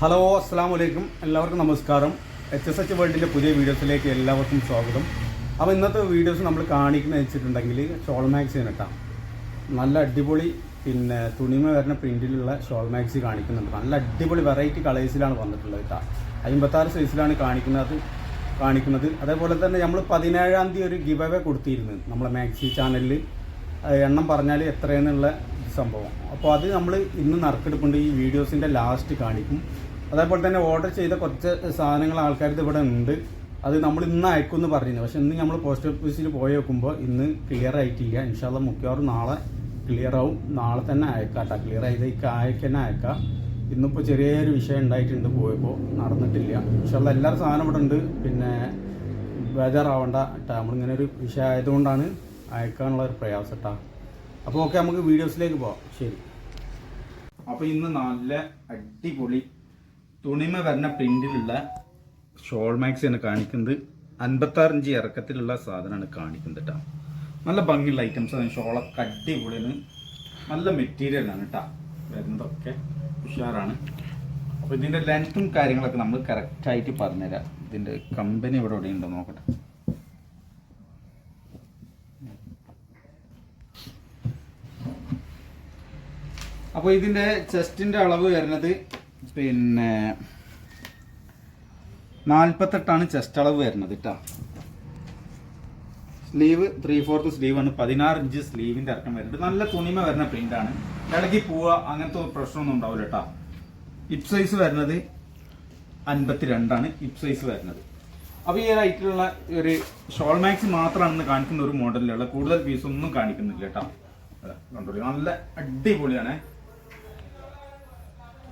Hello അസ്സാം വലൈക്കും എല്ലാവർക്കും നമസ്കാരം. എച്ച് എസ് എച്ച് വേൾഡിന്റെ പുതിയ വീഡിയോസിലേക്ക് എല്ലാവർക്കും സ്വാഗതം. അപ്പോൾ ഇന്നത്തെ വീഡിയോസ് നമ്മൾ കാണിക്കുന്നത് വെച്ചിട്ടുണ്ടെങ്കിൽ ഷോൾ മാക്സി കേട്ടോ. നല്ല അടിപൊളി പിന്നെ തുണിമ വരുന്ന പ്രിന്റിലുള്ള ഷോൾ മാക്സി കാണിക്കുന്നുണ്ട്. നല്ല അടിപൊളി വെറൈറ്റി കളേഴ്സിലാണ് വന്നിട്ടുള്ളത് കേട്ടോ. അമ്പത്താറ് സൈസിലാണ് കാണിക്കുന്നത് കാണിക്കുന്നത്. അതേപോലെ തന്നെ നമ്മൾ പതിനേഴാം തീയതി ഒരു ഗിവ് അവേ കൊടുത്തിരുന്നു നമ്മളെ മാക്സി ചാനലിൽ എണ്ണം പറഞ്ഞാൽ എത്രയെന്നുള്ള സംഭവം. അപ്പോൾ അത് നമ്മൾ ഇന്ന് നറുക്കെടുപ്പുണ്ട്. ഈ വീഡിയോസിന്റെ ലാസ്റ്റ് കാണിക്കും. അതേപോലെ തന്നെ ഓർഡർ ചെയ്ത കുറച്ച് സാധനങ്ങൾ ആൾക്കാർക്ക് ഇവിടെ ഉണ്ട്. അത് നമ്മൾ ഇന്ന് അയക്കുമെന്ന് പറഞ്ഞു പക്ഷെ ഇന്ന് നമ്മൾ പോസ്റ്റ് ഓഫീസിൽ പോയി നോക്കുമ്പോൾ ഇന്ന് ക്ലിയർ ആയിട്ടില്ല. ഇൻഷാല്ല മിക്കവാറും നാളെ ക്ലിയർ ആവും. നാളെ തന്നെ അയക്കാട്ടാ. ക്ലിയർ ആയത് ഈ കായ്ക്ക് തന്നെ അയക്കാം. ഇന്നിപ്പോൾ ചെറിയൊരു വിഷയം ഉണ്ടായിട്ടുണ്ട് പോയപ്പോൾ നടന്നിട്ടില്ല. ഇൻഷാല്ല എല്ലാവരും സാധനം ഇവിടെ ഉണ്ട്. പിന്നെ ബേജാറാവണ്ട നമ്മളിങ്ങനെ ഒരു വിഷയം ആയതുകൊണ്ടാണ് അയക്കാനുള്ള ഒരു പ്രയാസം കേട്ടോ അപ്പോൾ ഓക്കെ നമുക്ക് വീഡിയോസിലേക്ക് പോവാം. ശരി. അപ്പോൾ ഇന്ന് നല്ല അടിപൊളി തുണിമ വരുന്ന പ്രിന്റിലുള്ള ഷോൾ മാക്സ് ആണ് കാണിക്കുന്നത്. അൻപത്താറ് ഇഞ്ച് ഇറക്കത്തിലുള്ള സാധനമാണ് കാണിക്കുന്നത് കേട്ടോ നല്ല ഭംഗിയുള്ള ഐറ്റംസ് ആണ്. ഷോളൊക്കെ അടിപൊളിയാണ്. നല്ല മെറ്റീരിയലാണ് കേട്ടോ വരുന്നതൊക്കെ ഉഷാറാണ്. അപ്പോൾ ഇതിന്റെ ലെങ്ത്തും കാര്യങ്ങളൊക്കെ നമ്മൾ കറക്റ്റായിട്ട് പറഞ്ഞുതരാം. ഇതിന്റെ കമ്പനി ഇവിടെ എവിടെ ഉണ്ടോ നോക്കട്ടെ. അപ്പോൾ ഇതിന്റെ ചെസ്റ്റിന്റെ അളവ് വരുന്നത് പിന്നെ നാൽപ്പത്തെട്ടാണ് ചെസ്റ്റ് അളവ് വരുന്നത് കേട്ടോ സ്ലീവ് ത്രീ ഫോർത്ത് ആണ്. പതിനാറ് ഇഞ്ച് സ്ലീവിന്റെ ഇറക്കം വരുന്നുണ്ട്. നല്ല തുണിമ വരുന്ന പ്രിന്റാണ് ഇടയ്ക്ക് പോവുക അങ്ങനത്തെ പ്രശ്നമൊന്നും ഉണ്ടാവില്ല കേട്ടോ ഇപ് സൈസ് വരുന്നത് അൻപത്തി രണ്ടാണ് ഇപ്പ് സൈസ് വരുന്നത്. അപ്പോൾ ഈ ഹൈറ്റിലുള്ള ഒരു ഷോൾ മാക്സ് മാത്രമാണ് കാണിക്കുന്ന ഒരു മോഡലിലുള്ള കൂടുതൽ പീസൊന്നും കാണിക്കുന്നില്ല കേട്ടോ കണ്ടോ? നല്ല അടിപൊളിയാണ്.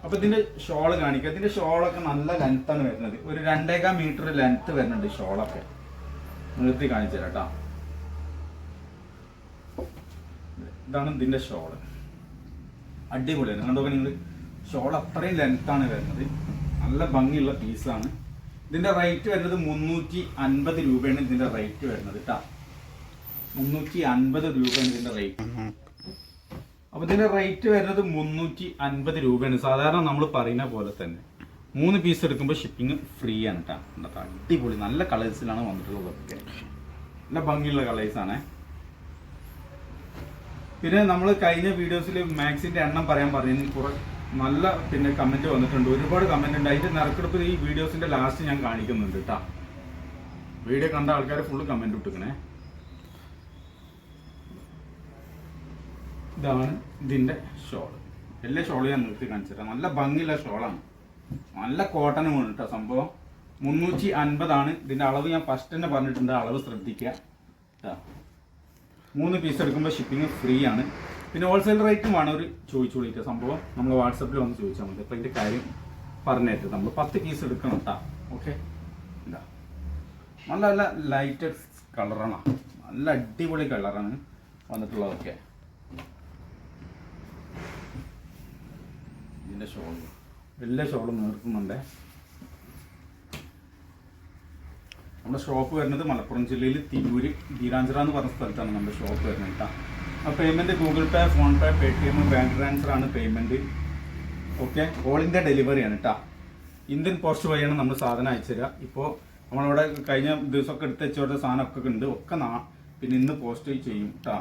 അപ്പൊ ഇതിന്റെ ഷോൾ കാണിക്കുക ഇതിന്റെ ഷോളൊക്കെ നല്ല ലെങ്ത് ആണ് വരുന്നത്. ഒരു രണ്ടേകാൽ മീറ്റർ ലെങ്ത് വരുന്നുണ്ട് ഷോളൊക്കെ. നിർത്തി കാണിച്ചു കേട്ടോ. ഇതാണ് ഇതിന്റെ ഷോൾ അടിപൊളിയാണ് കണ്ടോ നിങ്ങൾ? ഷോൾ അത്രയും ആണ് വരുന്നത്. നല്ല ഭംഗിയുള്ള പീസാണ് ഇതിന്റെ റേറ്റ് വരുന്നത് മുന്നൂറ്റി അൻപത് രൂപയാണ് ഇതിന്റെ റേറ്റ് വരുന്നത് കേട്ടോ. മുന്നൂറ്റി അൻപത് രൂപയാണ് ഇതിന്റെ റേറ്റ് അപ്പൊ ഇതിന്റെ റേറ്റ് വരുന്നത് മുന്നൂറ്റി അൻപത് രൂപയാണ്. സാധാരണ നമ്മൾ പറയുന്ന പോലെ തന്നെ. മൂന്ന് പീസ് എടുക്കുമ്പോൾ ഷിപ്പിംഗ് ഫ്രീ ആണ് കേട്ടോ അടിപൊളി. നല്ല കളേഴ്സിലാണ് വന്നിട്ടുള്ളത് ഒക്കെ. നല്ല ഭംഗിയുള്ള കളേഴ്സ് ആണ്. പിന്നെ നമ്മൾ കഴിഞ്ഞ വീഡിയോസിൽ മാക്സിന്റെ എണ്ണം പറയാൻ പറഞ്ഞു. കുറെ നല്ല പിന്നെ കമന്റ് വന്നിട്ടുണ്ട്. ഒരുപാട് കമന്റ് ഉണ്ട്. അതിന്റെ നറുക്കെടുപ്പ് ഈ വീഡിയോസിന്റെ ലാസ്റ്റ് ഞാൻ കാണിക്കുന്നുണ്ട് കേട്ടോ വീഡിയോ കണ്ട ആൾക്കാർ ഫുള്ള് കമന്റ് ഇട്ടിക്കണേ ഇതാണ് ഇതിന്റെ ഷോൾ എല്ലാ ഷോളും ഞാൻ നിർത്തി കാണിച്ചിട്ടാണ് നല്ല ഭംഗിയുള്ള ഷോളാണ് നല്ല കോട്ടനും വേണം കേട്ടോ സംഭവം. മുന്നൂറ്റി അൻപതാണ് ഇതിന്റെ അളവ് ഞാൻ ഫസ്റ്റ് തന്നെ പറഞ്ഞിട്ടുണ്ട്. അളവ് ശ്രദ്ധിക്കുക. മൂന്ന് പീസ് എടുക്കുമ്പോൾ ഷിപ്പിംഗ് ഫ്രീ ആണ്. പിന്നെ ഹോൾസെയിൽ റേറ്റും വേണം ഒരു ചോദിച്ചോളിട്ട് സംഭവം. നമ്മൾ വാട്സപ്പിൽ വന്ന് ചോദിച്ചാൽ മതി. അപ്പോൾ ഇതിന്റെ കാര്യം പറഞ്ഞേറ്റ് നമ്മൾ പത്ത് പീസ് എടുക്കണം ഓക്കെ? നല്ല നല്ല ലൈറ്റ് കളറാണ് നല്ല അടിപൊളി കളറാണ് വന്നിട്ടുള്ളതൊക്കെ. ഇതിന്റെ ഷോൾ വലിയ ഷോളും നിർത്തുന്നുണ്ട്. നമ്മുടെ ഷോപ്പ് വരുന്നത് മലപ്പുറം ജില്ലയിൽ തിരൂര് ബീരാഞ്ചിറ എന്ന് പറഞ്ഞ സ്ഥലത്താണ് നമ്മുടെ ഷോപ്പ് വരുന്നത് കേട്ടോ. ആ payment Google Pay PhonePe Paytm bank transfer ആണ് പേയ്മെന്റ് ഓക്കെ ഓൾ ഇന്ത്യ ഡെലിവറിയാണ് കേട്ടോ. ഇന്ത്യൻ പോസ്റ്റ് വഴിയാണ് നമ്മൾ സാധനം അയച്ചു തരിക ഇപ്പോൾ നമ്മളിവിടെ കഴിഞ്ഞ ദിവസമൊക്കെ എടുത്ത് വെച്ചോടെ സാധനമൊക്കെ ഉണ്ട്. ഒക്കെ നാ പിന്നെ ഇന്ന് പോസ്റ്റ് ചെയ്യും കേട്ടോ.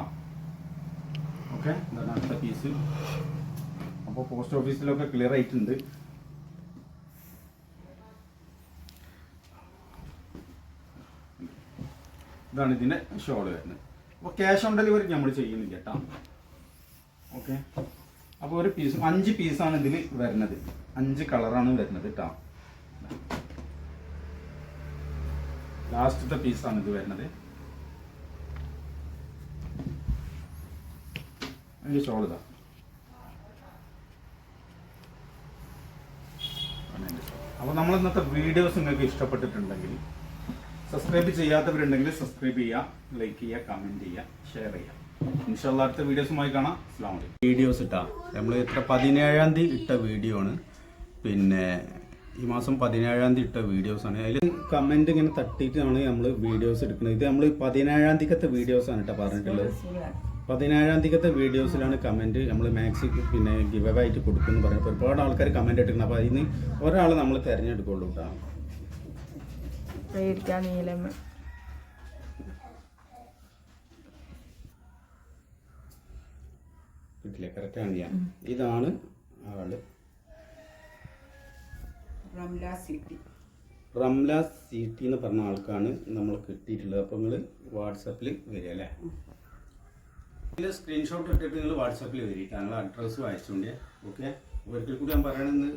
ഓക്കെ എന്താണ് അടുത്ത പീസ് അപ്പോൾ പോസ്റ്റ് ഓഫീസിലൊക്കെ ക്ലിയർ ആയിട്ടുണ്ട്. ഇതാണ് ഇതിന്റെ ഷോൾ വരുന്നത്. അപ്പോൾ ക്യാഷ് ഓൺ ഡെലിവറി നമ്മൾ ചെയ്യുന്നില്ല കേട്ടോ. ഓക്കെ അപ്പോൾ ഒരു പീസ് അഞ്ച് പീസാണ് ഇതിൽ വരുന്നത്. അഞ്ച് കളറാണ് വരുന്നത് കേട്ടോ. ലാസ്റ്റത്തെ പീസാണ് ഇത് വരുന്നത്. അതിന്റെ ഷോൾ ഇതാ. അപ്പോൾ നമ്മൾ ഇന്നത്തെ വീഡിയോസ് നിങ്ങൾക്ക് ഇഷ്ടപ്പെട്ടിട്ടുണ്ടെങ്കിൽ സബ്സ്ക്രൈബ് ചെയ്യാത്തവരുണ്ടെങ്കിൽ സബ്സ്ക്രൈബ് ചെയ്യുക ലൈക്ക് ചെയ്യുക കമന്റ് ചെയ്യുക ഷെയർ ചെയ്യുക ഇൻഷാല്ല അടുത്ത വീഡിയോസുമായി കാണാം. അസ്സാം വലൈക്കും വീഡിയോസ് ഇട്ടാ. നമ്മൾ ഇത്ര പതിനേഴാം തീയതി ഇട്ട വീഡിയോ ആണ്. പിന്നെ ഈ മാസം പതിനേഴാം തീയതി ഇട്ട വീഡിയോസ് ആണ്. അതിൽ കമന്റ് ഇങ്ങനെ തട്ടിയിട്ടാണ് നമ്മൾ വീഡിയോസ് എടുക്കുന്നത്. ഇത് നമ്മൾ പതിനേഴാം തീയതിക്കത്തെ വീഡിയോസ് ആണ് കേട്ടോ പറഞ്ഞിട്ടുള്ളത്. പതിനേഴാം തീയതിക്കത്തെ വീഡിയോസിലാണ് കമന്റ് നമ്മൾ മാക്സി പിന്നെ ഗിവ് അവ ആയിട്ട് കൊടുക്കുമെന്ന് പറയുന്നത്. ഒരുപാട് ആൾക്കാർ കമന്റ് ഇട്ടിരുന്നു അപ്പോൾ അതിന് ഒരാൾ നമ്മൾ തിരഞ്ഞെടുക്കുള്ളൂ കേട്ടോ. കിട്ടില്ല? കറക്റ്റാണ് ഞാൻ ഇതാണ് ആൾ. Ramla city. Ramla C T എന്ന് പറഞ്ഞ ആൾക്കാണ് നമ്മൾ കിട്ടിയിട്ടുള്ളത്. അപ്പോൾ നിങ്ങൾ വാട്സപ്പിൽ വരിക അല്ലേ? ഇതിൽ സ്ക്രീൻഷോട്ട് ഇട്ടിട്ട് നിങ്ങൾ വാട്സാപ്പിൽ വരിക. നിങ്ങൾ അഡ്രസ്സ് അയച്ചുകൊണ്ട് ഓക്കെ ഒരിക്കൽ കൂടി ഞാൻ പറയണമെന്ന്